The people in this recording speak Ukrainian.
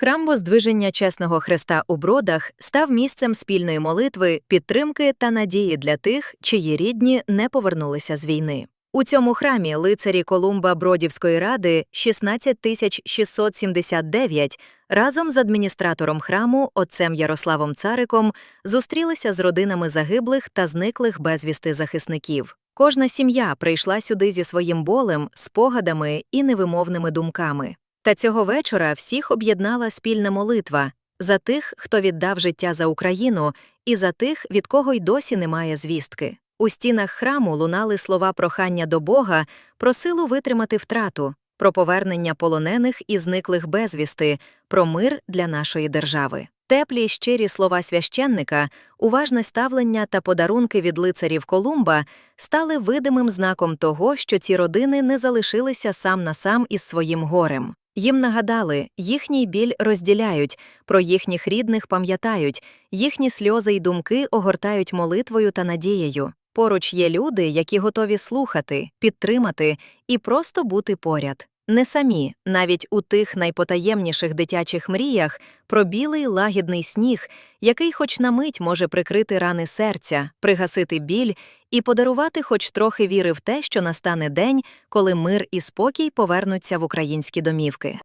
Храм Воздвиження Чесного Христа у Бродах став місцем спільної молитви, підтримки та надії для тих, чиї рідні не повернулися з війни. У цьому храмі лицарі Колумба Бродівської ради 16679 разом з адміністратором храму отцем Ярославом Цариком зустрілися з родинами загиблих та зниклих безвісти захисників. Кожна сім'я прийшла сюди зі своїм болем, спогадами і невимовними думками. Та цього вечора всіх об'єднала спільна молитва за тих, хто віддав життя за Україну, і за тих, від кого й досі немає звістки. У стінах храму лунали слова прохання до Бога про силу витримати втрату, про повернення полонених і зниклих безвісти, про мир для нашої держави. Теплі щирі слова священника, уважне ставлення та подарунки від лицарів Колумба стали видимим знаком того, що ці родини не залишилися сам на сам із своїм горем. Їм нагадали, їхній біль розділяють, про їхніх рідних пам'ятають, їхні сльози й думки огортають молитвою та надією. Поруч є люди, які готові слухати, підтримати і просто бути поряд. Не самі, навіть у тих найпотаємніших дитячих мріях, про білий лагідний сніг, який хоч на мить може прикрити рани серця, пригасити біль і подарувати хоч трохи віри в те, що настане день, коли мир і спокій повернуться в українські домівки.